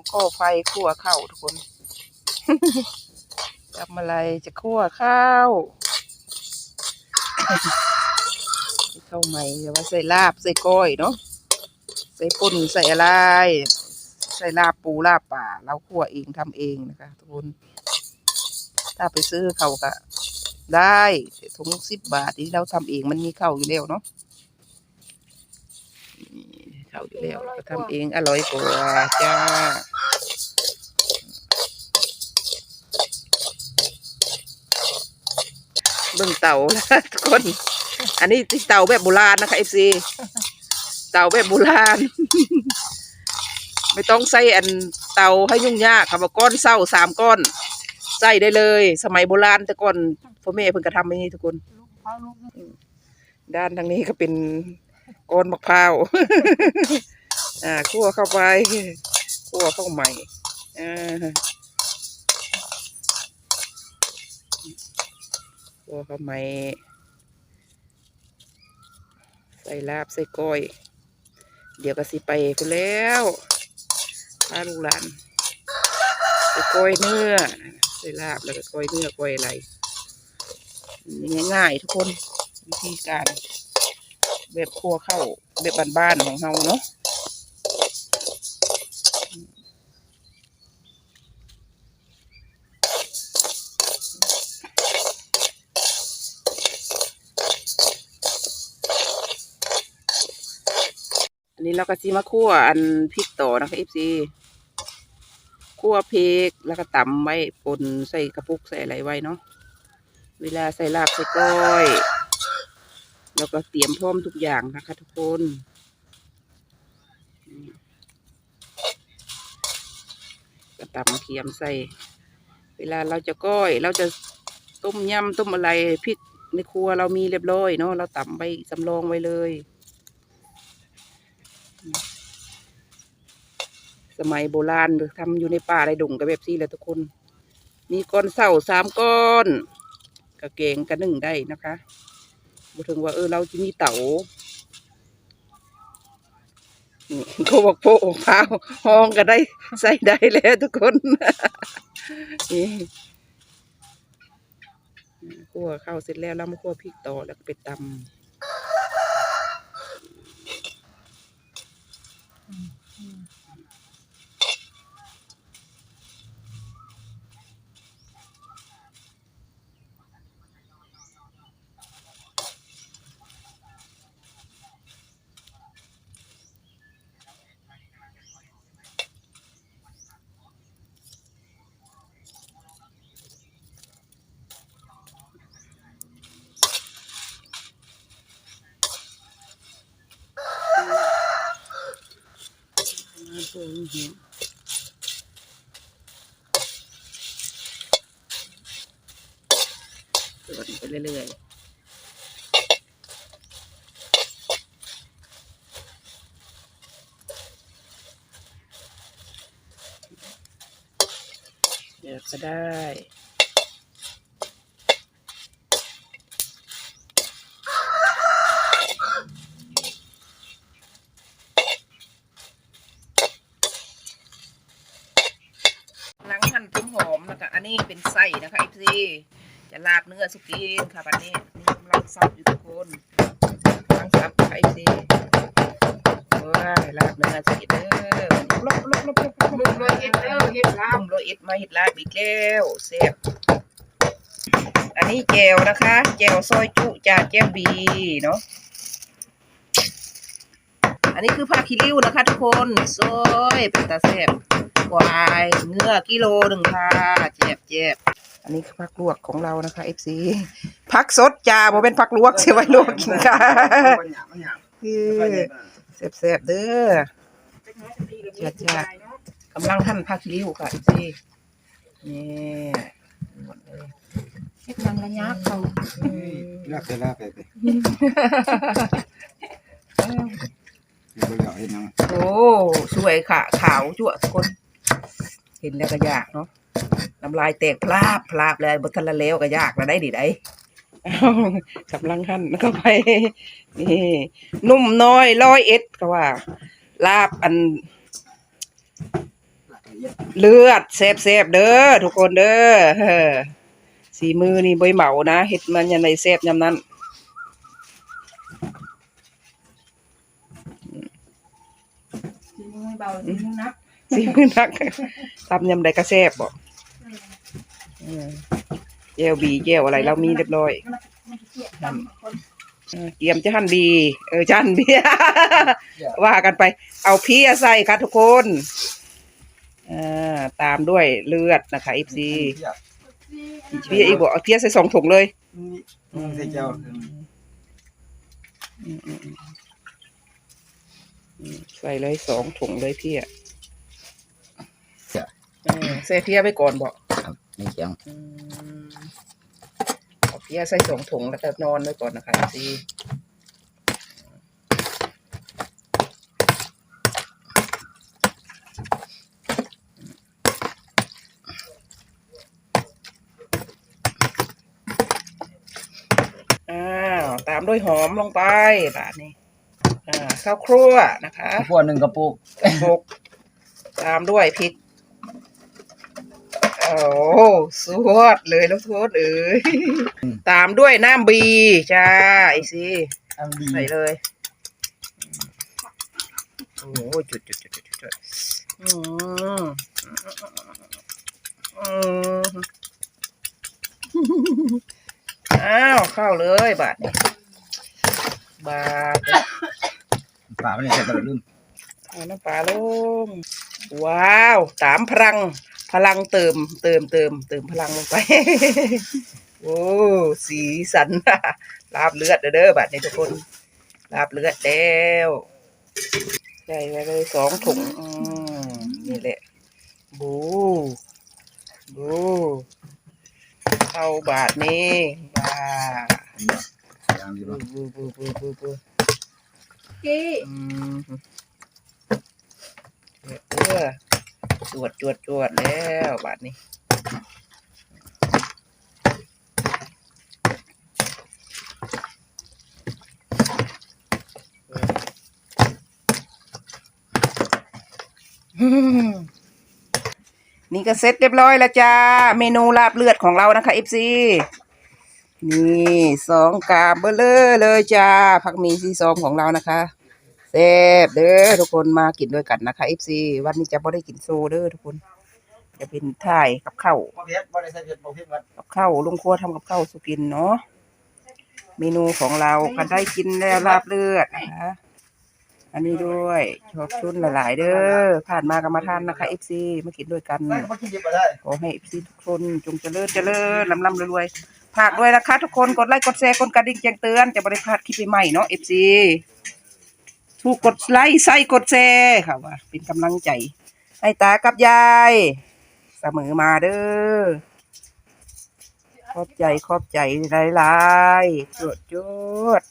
งก่อไฟคั่วข้าวทุกคนทำอะไรจะคั่วข้าวข้าวใหม่แต่ว่าใส่ลาบใส่ก้อยเนาะใส่ป่นใส่อะไร ใส่ลาบปูลาบป่า เราคั่วเองทำเองนะคะทุกคน ถ้าไปซื้อเขาก็ได้ถุงสิบบาทที่เราทำเองมันมีเข้าวอยู่แล้วเนาะ ข้าวอยู่แล้วเราก็ทำเองอร่อยกว่าจ้าเบิ่งเต่าแล้วทุกคน อันนี้เต่าแบบโบราณนะคะเอฟซีเต่าแบบโบราณ ไม่ต้องใส่อันเตาให้ยุ่งยากค่ะว่าก้อนเศร้าสามก้อนใส่ได้เลย สมัยโบราณแต่ก่อนพ่อแม่เพิ่งกระทำอย่างนี้ทุกคน ด้านทางนี้ก็เป็น กอนมะพร้าว อ่าคั่วเข้าไปคั่วเข้าใหม่อ่าคั่วเข้าใหม่ใส่ลาบใส่ก้อย เดี๋ยวก็สิไปกันแล้วพาลูกหลานไปก้อยเนื้อใส่ลาบแล้วก็ก้อยเนื้อก้อยอะไรง่ายๆทุกคนวิธีการ แบบครัวเข้าวแบบบ้านๆของเราเนาะอันนี้เราก็ซีมาคั่วอันพริกต่อนะคะเอฟซีคั่วพริกแล้วก็ตำไว้ป่นใส่กระปุกใส่อะไรไว้เนาะเวลาใส่ลาบใส่ก้อย แล้วก็เตรียมพร้อมทุกอย่างนะคะทุกคนนี่ก็ตำเคียมใส่ เวลาเราจะก้อยเราจะต้มยำต้มอะไรพริกในครัวเรามีเรียบร้อยเนาะเราตำไว้สำรองไว้เลย สมัยโบราณทำอยู่ในป่าในดงกับแบบซี่แหละทุกคน มีก้อนเสาสามก้อนกระเกงกระหนึ่งได้นะคะ บ่ถึงว่าเออเราจะมีเต๋าเขาบอกโพกพร้าวห้องก็ได้ใส่ได้แล้วทุกคนนี่คั่วข้าวเสร็จแล้วเรามาคั่วพริกต่อแล้วก็ไปตำ ส่วนไปเรื่อยๆเดี๋ยวก็ได้ หลัง หอมนะคะอันนี้เป็นไส้นะคะไอซีจะลาบเนื้อสุกี้ค่ะบัดนี้นี่กำลังซับอยู่ทุกคนกำลังซับค่ะไอซีว้ายลาบเนื้อสุกี้เด้อลบลบลบลบลบลุงเลยเฮ็ดเด้อเฮ็ดลาบมโรยเอ็ดมาเห็ดลาบอีกแล้วเซฟอันนี้แจวนะคะแจวซอยจุจ่าแจวบีเนาะ อันนี้คือผ้าคีริ้วนะคะทุกคนซอยเป็นตาแซ่บควายเนื้อกิโลหนึ่งค่ะเจ็บเจ็บอันนี้คือผักลวกของเรานะคะ FC ผักสดจ้าบ่เป็นผักลวกเสียไว้ลวกกินค่ะคือแซ่บๆเด้อจ้ะจ้ะกำลังหั่นผักลิ้วค่ะ FC นี่หมดเลยเฮ็ดนังระยะเขาอืมลากไปลากไป ไปเดี๋ยวเราเห็นยังโอ้สวยค่ะขาวจั่วทุกคน เห็นแล้วก็ยากเนาะน้ำลายแตกพลาบพลาบเลยบทันละแล้วก็ยากแล้วได้ดิได้กำลังหั่นเข้าไปนี่นุ่มน้อยร้อยเอ็ดก็ว่า ลาบอัน เลือดแซ่บๆเด้อทุกคนเด้อสีมือนี่ใบเหมานะเฮ็ดมันยังไงแซ่บยำนั้น สีมือไม่ เบาสีมือนักสีมือนักตำยำใดก็แซ่บบ่เออแจวบีแจวอะไรเรามีเรียบร้อยมันจะเกี่ยวกันคนเออเตรียมจะหั่นบี เออจะหั่นบีว่ากันไป เอาเพียใส่ค่ะทุกคนอ่าตามด้วยเลือดนะคะอีซีเพียอีกบอกเอาเพียใส่สองถุงเลยนี่ใส่เจ้าอืมอืมอืมอืม ใส่เลยสองถุงเลยเพียเออใส่เพียไปก่อนบอกครับนี่เจียงอืมเอาเพียใส่สองถุงแล้วก็นอนไว้ก่อนนะคะอีซีอ้าว ตามด้วยหอมลงไปบาทนี้ อ่าข้าวครั่วนะคะพวกหนึ่งกระปุกหกตามด้วยพริก โอ้สวดเลยแล้วสวดเอ้ยตามด้วยน้ำบีจ้าไอซีอันดีใส่เลยโอ้โหจุดจุดจุดจุดจุดอืมอืมอ้าว เข้าเลยบาทนี้บาท ฝาไม่ได้ใส่ตลอดลืมเอาน้ำปลาลงว้าวสามพลัง พลังเติม เติมเติมเติมพลังลงไป โอ้สีสันลาบเลือดเด้อเด้อบัดนี้ทุกคนลาบเลือดแล้วใส่ไปเลยสองถุงอืมนี่แหละบูบูเข้าบาทนี้บ้าอย่างดีบูป่ะบูบูบูบูบู กี้อืมเออจวดจวดจวดแล้วบาทนี้อืมนี่ก็เสร็จเรียบร้อยแล้วจ้า เมนูลาบเลือดของเรานะคะเอฟซี นี่สองกาบเบลเลอร์เลยจ้าผักหมีซีซอมของเรานะคะแซ่บเด้อทุกคนมากินด้วยกันนะคะเอฟซีวันนี้จะไม่ได้กินโซเด้อทุกคน จะเป็นถ่ายกับข้าวบ่เพชรบ่ได้ใส่เพชรบ่เพชรวัดกับข้าวลุงครัวทำกับข้าวสุกินเนาะเมนูของเราก็ได้กินแล้วลาบเลือดนะคะอันนี้ด้วยชอบชุนหลาย ๆ เด้อผ่านมากันมาทานนะคะเอฟซีมากินด้วยกันไม่บ่กินดิบบ่ได้ขอให้เอฟซีทุกคนจงเจริญเจริญลำลำรวยๆ ฝากด้วยนะคะทุกคนกดไลค์กดแชร์กดกระดิ่งแจ้งเตือนจะบริพลาดคลิปใหม่ๆเนาะเอฟซีถูกกดไลค์ใส่กดแชร์ค่ะว่าเป็นกำลังใจให้ตากับยายเสมอมาเด้อขอบใจขอบใจหลายๆจุดจุด